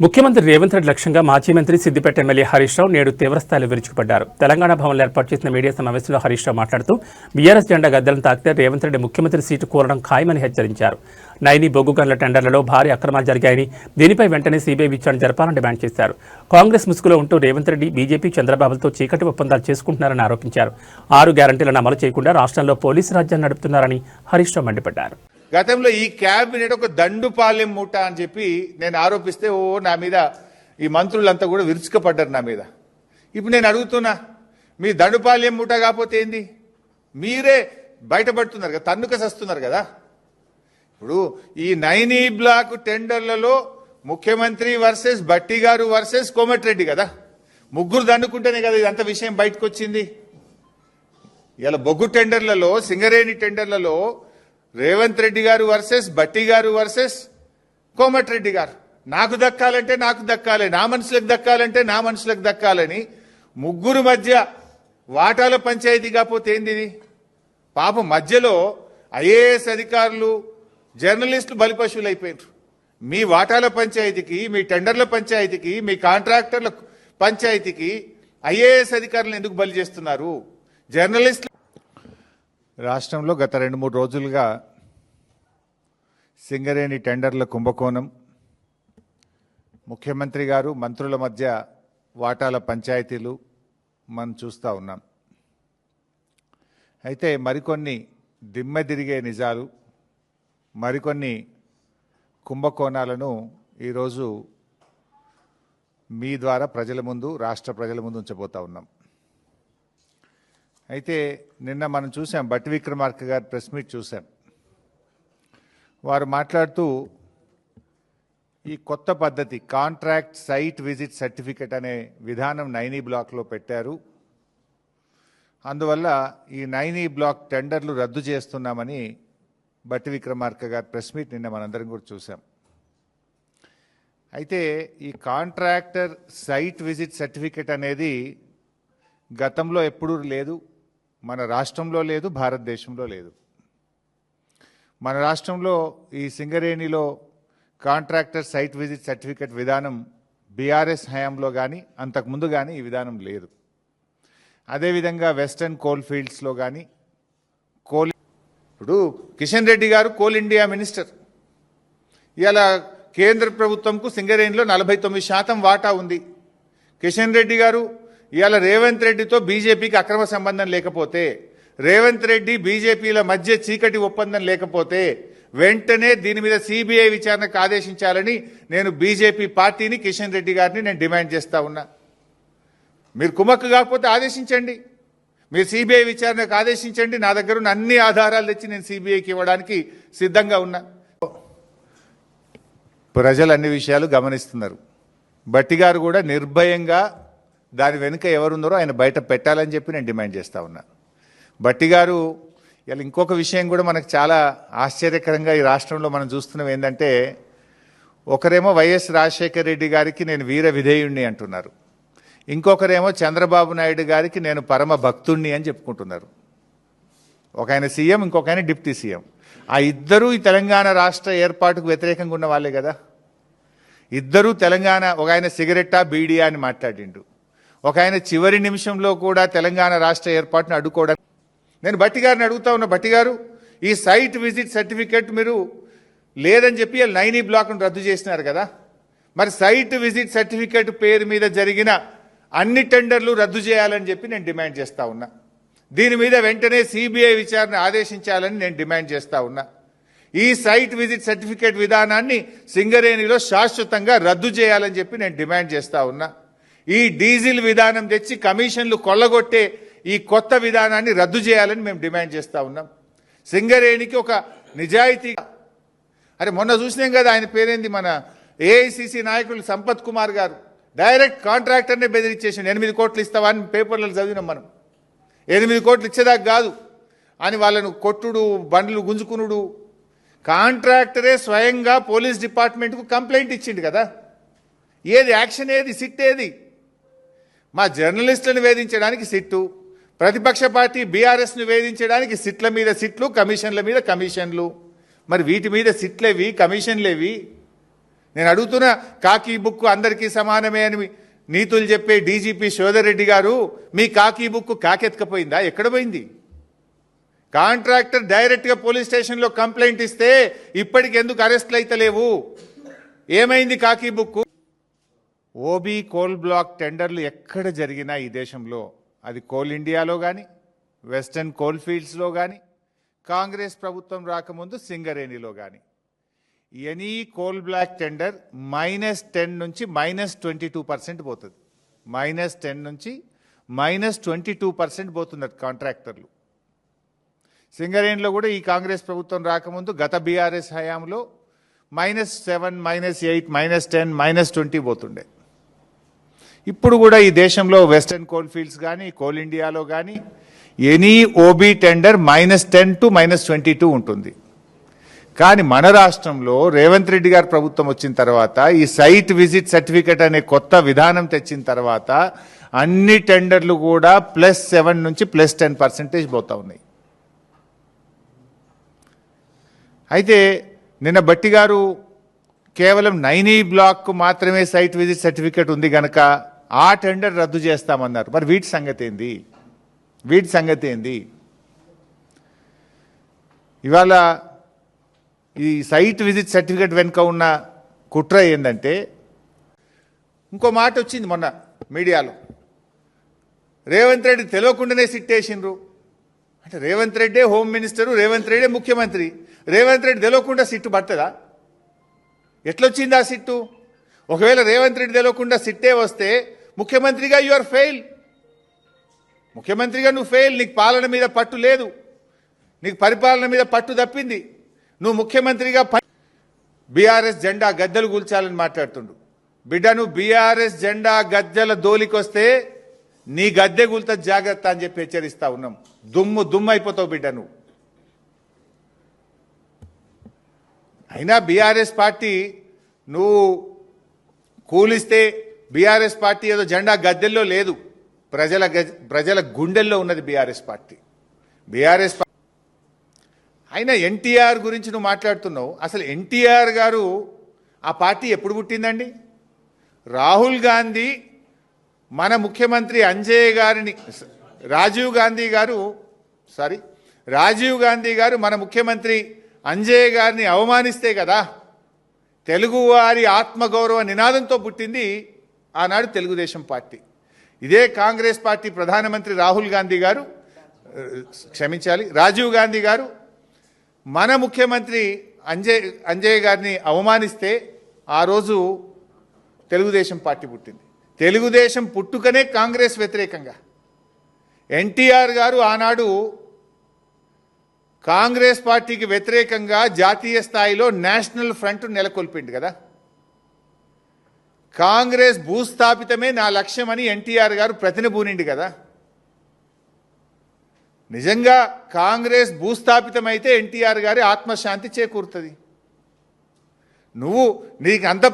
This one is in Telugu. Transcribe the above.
ముఖ్యమంత్రి రేవంత్ రెడ్డి లక్ష్యంగా మాజీ మంత్రి సిద్దిపేట ఎమ్మెల్యే హరీష్ రావు నేడు తీవ్రస్థాయిలో విరుచుకుపడ్డారు. తెలంగాణ భవన్లో ఏర్పాటు చేసిన మీడియా సమావేశంలో హరీష్ రావు మాట్లాడుతూ బీఆర్ఎస్ జెండా గద్దెలను తాకితే రేవంత్ రెడ్డి ముఖ్యమంత్రి సీటు కోరడం ఖాయమని హెచ్చరించారు. నైని బొగ్గు గన్ల టెండర్లలో భారీ అక్రమాలు జరిగాయని దీనిపై వెంటనే సీబీఐ విచారణ జరపాలని డిమాండ్ చేశారు. కాంగ్రెస్ ముసుగులో ఉంటూ రేవంత్ రెడ్డి బీజేపీ చంద్రబాబుతో చీకటి ఒప్పందాలు చేసుకుంటున్నారని ఆరోపించారు. ఆరు గ్యారంటీలను అమలు చేయకుండా రాష్ట్రంలో పోలీసు రాజ్యాన్ని నడుపుతున్నారని హరీష్ రావు మండిపడ్డారు. గతంలో ఈ క్యాబినెట్ ఒక దండుపాలెం మూట అని చెప్పి నేను ఆరోపిస్తే ఓ నా మీద ఈ మంత్రులంతా కూడా విరుచుకపడ్డారు నా మీద. ఇప్పుడు నేను అడుగుతున్నా మీ దండుపాలెం మూట కాకపోతే ఏంది? మీరే బయటపడుతున్నారు కదా తన్నుక సస్తున్నారు కదా. ఇప్పుడు ఈ నైనీ బ్లాక్ టెండర్లలో ముఖ్యమంత్రి వర్సెస్ బట్టి గారు వర్సెస్ కోమటిరెడ్డి కదా. ముగ్గురు దండుకుంటేనే కదా ఇదంతా విషయం బయటకు వచ్చింది ఇలా బొగ్గు టెండర్లలో సింగరేణి టెండర్లలో రేవంత్ రెడ్డి గారు వర్సెస్ బట్టి గారు వర్సెస్ కోమటిరెడ్డి గారు. నాకు దక్కాలంటే నాకు దక్కాలి నా మనుషులకు దక్కాలంటే నా మనుషులకు దక్కాలని ముగ్గురు మధ్య వాటాల పంచాయతీ కాకపోతే ఏంది పాపం మధ్యలో ఐఏఎస్ అధికారులు జర్నలిస్టులు బలిపశువులు అయిపోయారు మీ వాటాల పంచాయతీకి మీ టెండర్ల పంచాయతీకి మీ కాంట్రాక్టర్ల పంచాయతీకి ఐఏఎస్ అధికారులను ఎందుకు బలి చేస్తున్నారు? జర్నలిస్టులు రాష్ట్రంలో గత రెండు మూడు రోజులుగా సింగరేణి టెండర్ల కుంభకోణం ముఖ్యమంత్రి గారు మంత్రుల మధ్య వాటాల పంచాయతీలు మనం చూస్తూ ఉన్నాం. అయితే మరికొన్ని దిమ్మెదిరిగే నిజాలు మరికొన్ని కుంభకోణాలను ఈరోజు మీ ద్వారా ప్రజల ముందు రాష్ట్ర ప్రజల ముందు ఉంచబోతా ఉన్నాం. అయితే నిన్న మనం చూసాం బట్టి విక్రమార్క గారి ప్రెస్ మీట్ చూసాం. వారు మాట్లాడుతూ ఈ కొత్త పద్ధతి కాంట్రాక్ట్ సైట్ విజిట్ సర్టిఫికెట్ అనే విధానం నైనీ బ్లాక్లో పెట్టారు. అందువల్ల ఈ నైనీ బ్లాక్ టెండర్లు రద్దు చేస్తున్నామని బట్టి విక్రమార్క గారి ప్రెస్ మీట్ నిన్న మనందరం కూడా చూసాం. అయితే ఈ కాంట్రాక్టర్ సైట్ విజిట్ సర్టిఫికెట్ అనేది గతంలో ఎప్పుడూ లేదు మన రాష్ట్రంలో లేదు భారతదేశంలో లేదు. మన రాష్ట్రంలో ఈ సింగరేణిలో కాంట్రాక్టర్ సైట్ విజిట్ సర్టిఫికెట్ విధానం బీఆర్ఎస్ హయాంలో కానీ అంతకుముందు కానీ ఈ విధానం లేదు. అదేవిధంగా వెస్టర్న్ కోల్ ఫీల్డ్స్లో కానీ కోల్ ఇప్పుడు కిషన్ రెడ్డి గారు కోల్ ఇండియా మినిస్టర్. ఇలా కేంద్ర ప్రభుత్వంకు సింగరేణిలో నలభై తొమ్మిది శాతం వాటా ఉంది. కిషన్ రెడ్డి గారు ఇవాళ రేవంత్ రెడ్డితో బీజేపీకి అక్రమ సంబంధం లేకపోతే రేవంత్ రెడ్డి బీజేపీల మధ్య చీకటి ఒప్పందం లేకపోతే వెంటనే దీని మీద సిబిఐ విచారణకు ఆదేశించాలని నేను బీజేపీ పార్టీని కిషన్ రెడ్డి గారిని నేను డిమాండ్ చేస్తా ఉన్నా. మీరు కుమ్మక్కు కాకపోతే ఆదేశించండి. మీరు సిబిఐ విచారణకు ఆదేశించండి. నా దగ్గర ఉన్న అన్ని ఆధారాలు తెచ్చి నేను సిబిఐకి ఇవ్వడానికి సిద్ధంగా ఉన్నా. ప్రజలు అన్ని విషయాలు గమనిస్తున్నారు. బట్టి గారు కూడా నిర్భయంగా దాని వెనుక ఎవరున్నారో ఆయన బయట పెట్టాలని చెప్పి నేను డిమాండ్ చేస్తూ ఉన్నా. బట్టి గారు ఇలా ఇంకొక విషయం కూడా మనకు చాలా ఆశ్చర్యకరంగా ఈ రాష్ట్రంలో మనం చూస్తున్నాం ఏంటంటే ఒకరేమో వైఎస్ రాజశేఖర రెడ్డి గారికి నేను వీర విధేయుణ్ణి అంటున్నారు. ఇంకొకరేమో చంద్రబాబు నాయుడు గారికి నేను పరమ భక్తుణ్ణి అని చెప్పుకుంటున్నారు. ఒక ఆయన సీఎం ఇంకొక ఆయన డిప్యూటీ సీఎం. ఆ ఇద్దరూ ఈ తెలంగాణ రాష్ట్ర ఏర్పాటుకు వ్యతిరేకంగా ఉన్న వాళ్ళే కదా. ఇద్దరూ తెలంగాణ ఒక ఆయన సిగరెట్టా బీడియా అని మాట్లాడిండు. ఒక ఆయన చివరి నిమిషంలో కూడా తెలంగాణ రాష్ట్ర ఏర్పాటును అడ్డుకోవడానికి నేను భట్టి గారిని అడుగుతా ఉన్నా భట్టి గారు ఈ సైట్ విజిట్ సర్టిఫికెట్ మీరు లేదని చెప్పి నైనీ బ్లాక్ను రద్దు చేసినారు కదా. మరి సైట్ విజిట్ సర్టిఫికెట్ పేరు మీద జరిగిన అన్ని టెండర్లు రద్దు చేయాలని చెప్పి నేను డిమాండ్ చేస్తా ఉన్నా. దీని మీద వెంటనే సిబిఐ విచారణ ఆదేశించాలని నేను డిమాండ్ చేస్తా ఉన్నా. ఈ సైట్ విజిట్ సర్టిఫికేట్ విధానాన్ని సింగరేణిలో శాశ్వతంగా రద్దు చేయాలని చెప్పి నేను డిమాండ్ చేస్తా ఉన్నా. ఈ డీజిల్ విధానం తెచ్చి కమిషన్లు కొల్లగొట్టే ఈ కొత్త విధానాన్ని రద్దు చేయాలని మేము డిమాండ్ చేస్తూ ఉన్నాం. సింగరేణికి ఒక నిజాయితీ అరే మొన్న చూసినాం కదా ఆయన పేరేంది మన ఏఐసిసి నాయకులు సంపత్ కుమార్ గారు. డైరెక్ట్ కాంట్రాక్టర్నే బెదిరించేసిండు. ఎనిమిది కోట్లు ఇస్తావా అని పేపర్లలో చదివినాం మనం. ఎనిమిది కోట్లు ఇచ్చేదాకా కాదు. అని వాళ్ళను కొట్టుడు బండ్లు గుంజుకునుడు. కాంట్రాక్టరే స్వయంగా పోలీస్ డిపార్ట్మెంట్కు కంప్లైంట్ ఇచ్చిండు కదా. ఏది యాక్షన్ ఏది సిట్ ఏది? మా జర్నలిస్టులను వేధించడానికి సిట్టు ప్రతిపక్ష పార్టీ బీఆర్ఎస్ను వేధించడానికి సిట్ల మీద సిట్లు కమిషన్ల మీద కమిషన్లు. మరి వీటి మీద సిట్లేవి కమిషన్లేవి? నేను అడుగుతున్న కాకి బుక్ అందరికీ సమానమే అని నీతులు చెప్పే డీజీపీ శోధరెడ్డి గారు మీ కాకి బుక్ కాకెత్తుకపోయిందా? ఎక్కడ పోయింది? కాంట్రాక్టర్ డైరెక్ట్గా పోలీస్ స్టేషన్లో కంప్లైంట్ ఇస్తే ఇప్పటికి ఎందుకు అరెస్ట్లు అయితే లేవు ఏమైంది కాకి బుక్ ఓబీ కోల్ బ్లాక్ టెండర్లు ఎక్కడ జరిగినా ఈ దేశంలో అది కోల్ ఇండియాలో కానీ వెస్టర్న్ కోల్ ఫీల్డ్స్లో కానీ కాంగ్రెస్ ప్రభుత్వం రాకముందు సింగరేణిలో కానీ any coal block tender minus ten నుంచి మైనస్ ట్వంటీ టూ పర్సెంట్ పోతుంది. మైనస్ టెన్ నుంచి మైనస్ ట్వంటీ టూ పర్సెంట్ పోతున్నారు కాంట్రాక్టర్లు. సింగరేణిలో కూడా ఈ కాంగ్రెస్ ప్రభుత్వం రాకముందు గత బీఆర్ఎస్ హయాంలో minus seven minus eight minus ten minus twenty పోతుండే. ఇప్పుడు కూడా ఈ దేశంలో వెస్టర్న్ కోల్ ఫీల్డ్స్ కానీ కోల్ ఇండియాలో కానీ any OB tender minus ten to minus twenty two ఉంటుంది. కానీ మన రాష్ట్రంలో రేవంత్ రెడ్డి గారు ప్రభుత్వం వచ్చిన తర్వాత ఈ సైట్ విజిట్ సర్టిఫికెట్ అనే కొత్త విధానం తెచ్చిన తర్వాత అన్ని టెండర్లు కూడా ప్లస్ సెవెన్ నుంచి ప్లస్ టెన్ పర్సెంటేజ్ పోతా ఉన్నాయి. అయితే నిన్న బట్టి గారు కేవలం నైనీ బ్లాక్ మాత్రమే సైట్ విజిట్ సర్టిఫికెట్ ఉంది కనుక ఆ టెండర్ రద్దు చేస్తామన్నారు. మరి వీటి సంగతి ఏంది? వీటి సంగతి ఏంది? ఇవాళ ఈ సైట్ విజిట్ సర్టిఫికెట్ వెనుక ఉన్న కుట్ర ఏంటంటే ఇంకో మాట వచ్చింది మొన్న మీడియాలో. రేవంత్ రెడ్డి తెలియకుండానే సిట్టేసిండ్రు. అంటే రేవంత్ రెడ్డే హోమ్ మినిస్టరు రేవంత్ రెడ్డే ముఖ్యమంత్రి. రేవంత్ రెడ్డి తెలియకుండా సిట్టు పడుతుందా ఎట్లొచ్చింది ఆ సిట్టు? ఒకవేళ రేవంత్ రెడ్డి తెలియకుండా సిట్టే వస్తే ముఖ్యమంత్రిగా యు ఆర్ ఫెయిల్ ముఖ్యమంత్రిగా నువ్వు ఫెయిల్ నీకు పాలన మీద పట్టు లేదు. నీకు పరిపాలన మీద పట్టు తప్పింది. నువ్వు ముఖ్యమంత్రిగా బీఆర్ఎస్ జెండా గద్దెలు కూల్చాలని మాట్లాడుతుండు. బిడ్డ నువ్వు బీఆర్ఎస్ జెండా గద్దెల దోలికొస్తే నీ గద్దె కూల్త జాగ్రత్త అని చెప్పి హెచ్చరిస్తా ఉన్నాం. దుమ్ము దుమ్ము అయిపోతావు బిడ్డ నువ్వు. అయినా బీఆర్ఎస్ పార్టీ నువ్వు కూలిస్తే బీఆర్ఎస్ పార్టీ ఏదో జెండా గద్దెల్లో లేదు. ప్రజల ప్రజల గుండెల్లో ఉన్నది బీఆర్ఎస్ పార్టీ. బీఆర్ఎస్ అయినా ఎన్టీఆర్ గురించి నువ్వు మాట్లాడుతున్నావు. అసలు ఎన్టీఆర్ గారు ఆ పార్టీ ఎప్పుడు పుట్టిందండి? రాహుల్ గాంధీ మన ముఖ్యమంత్రి అంజయ్ గారిని రాజీవ్ గాంధీ గారు సారీ రాజీవ్ గాంధీ గారు మన ముఖ్యమంత్రి అంజయ్ గారిని అవమానిస్తే కదా తెలుగువారి ఆత్మగౌరవ నినాదంతో పుట్టింది ఆనాడు తెలుగుదేశం పార్టీ. ఇదే కాంగ్రెస్ పార్టీ ప్రధానమంత్రి రాహుల్ గాంధీ గారు క్షమించాలి రాజీవ్ గాంధీ గారు మన ముఖ్యమంత్రి అంజయ్ అంజయ్ గారిని అవమానిస్తే ఆ రోజు తెలుగుదేశం పార్టీ పుట్టింది. తెలుగుదేశం పుట్టుకనే కాంగ్రెస్ వ్యతిరేకంగా. ఎన్టీఆర్ గారు ఆనాడు కాంగ్రెస్ పార్టీకి వ్యతిరేకంగా జాతీయ స్థాయిలో నేషనల్ ఫ్రంట్ నెలకొల్పిండు కదా. కాంగ్రెస్ భూస్థాపితమే నా లక్ష్యమని ఎన్టీఆర్ గారు ప్రతినబూనిండి కదా. నిజంగా కాంగ్రెస్ భూస్థాపితమైతే ఎన్టీఆర్ గారి ఆత్మశాంతి చేకూరుతుంది. నువ్వు నీకు అంత